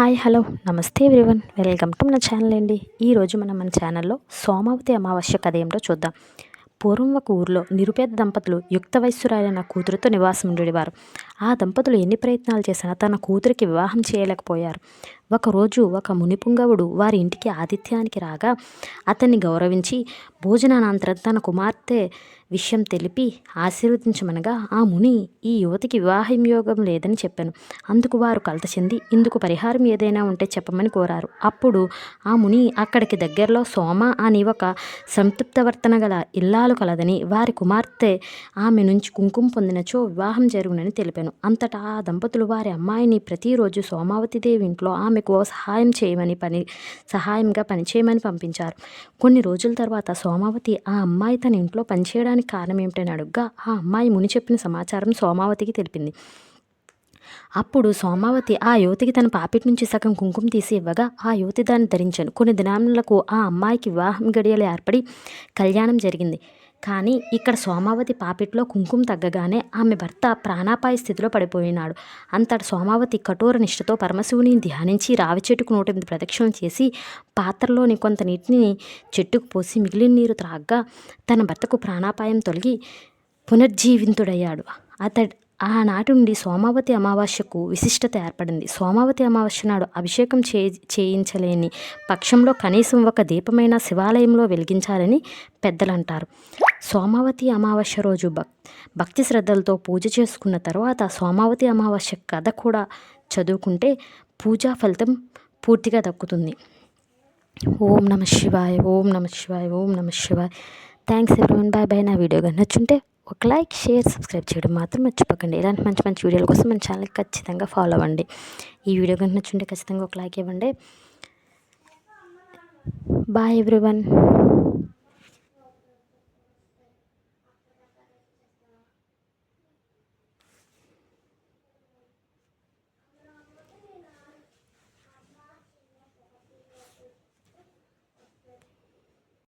Hi hello. Namaste everyone. Welcome to మన channel అండి. ఈరోజు మనం మన ఛానల్లో సోమావతి అమావాస్య కథ ఏమిటో చూద్దాం. పూర్వం ఒక ఊరిలో నిరుపేద దంపతులు యుక్త వయస్సురాలైన కూతురుతో నివాసం ఉండేవారు. ఆ దంపతులు ఎన్ని ప్రయత్నాలు చేసినా తన కూతురికి వివాహం చేయలేకపోయారు. ఒకరోజు ఒక మునిపుంగవుడు వారి ఇంటికి ఆతిథ్యానికి రాగా అతన్ని గౌరవించి భోజనానంతరం తన కుమార్తె విషయం తెలిపి ఆశీర్వదించమనగా ఆ ముని ఈ యువతికి వివాహం యోగం లేదని చెప్పాను. అందుకు వారు కలత చెంది ఇందుకు పరిహారం ఏదైనా ఉంటే చెప్పమని కోరారు. అప్పుడు ఆ ముని అక్కడికి దగ్గరలో సోమ అని ఒక సంతృప్తవర్తన గల ఇల్లాలు కలదని వారి కుమార్తె ఆమె నుంచి కుంకుమ పొందినచో వివాహం జరుగునని తెలిపాను. అంతటా ఆ దంపతులు వారి అమ్మాయిని ప్రతిరోజు సోమావతి దేవి ఇంట్లో ఆమెకు సహాయం చేయమని పని సహాయంగా పనిచేయమని పంపించారు. కొన్ని రోజుల తర్వాత సోమావతి ఆ అమ్మాయి తన ఇంట్లో పనిచేయడానికి కారణం ఏమిటని అడుగ్గా ఆ అమ్మాయి ముని చెప్పిన సమాచారం సోమావతికి తెలిపింది. అప్పుడు సోమావతి ఆ యువతికి తన పాపిటి నుంచి సగం కుంకుమ తీసి ఇవ్వగా ఆ యువతి దాన్ని ధరించాను. కొన్ని దినాలకు ఆ అమ్మాయికి వివాహం గడియలు ఏర్పడి కళ్యాణం జరిగింది. కానీ ఇక్కడ సోమావతి పాపిట్లో కుంకుమ తగ్గగానే ఆమె భర్త ప్రాణాపాయ స్థితిలో పడిపోయినాడు. అంతటి సోమావతి కఠోర నిష్ఠతో పరమశివుని ధ్యానించి రావి చెట్టుకు నూట ఎనిమిది ప్రదక్షిణలు చేసి పాత్రలోని కొంత నీటిని చెట్టుకు పోసి మిగిలిన నీరు త్రాగ్గా తన భర్తకు ప్రాణాపాయం తొలగి పునర్జీవింతుడయ్యాడు. అతడు ఆనాటి నుండి సోమావతి అమావాస్యకు విశిష్టత ఏర్పడింది. సోమావతి అమావాస్య నాడు అభిషేకం చే చేయించలేని పక్షంలో కనీసం ఒక దీపమైన శివాలయంలో వెలిగించాలని పెద్దలు అంటారు సోమావతి అమావాస్య రోజు భక్ భక్తి శ్రద్ధలతో పూజ చేసుకున్న తర్వాత సోమావతి అమావాస్య కథ కూడా చదువుకుంటే పూజా ఫలితం పూర్తిగా దక్కుతుంది. ఓం నమ శివాయ ఓం నమ శివాయ ఓం నమ శివాయ. థ్యాంక్స్ ఎవ్రీవన్ బాయ్ బాయ్ నా వీడియో కానీ నచ్చుంటే ఒక లైక్ షేర్ సబ్స్క్రైబ్ చేయడం మాత్రం మర్చిపోకండి. ఇలాంటి మంచి మంచి వీడియోల కోసం మన ఛానల్కి ఖచ్చితంగా ఫాలో అవ్వండి. ఈ వీడియో కనుక నచ్చుంటే ఖచ్చితంగా ఒక లైక్ ఇవ్వండి. Bye everyone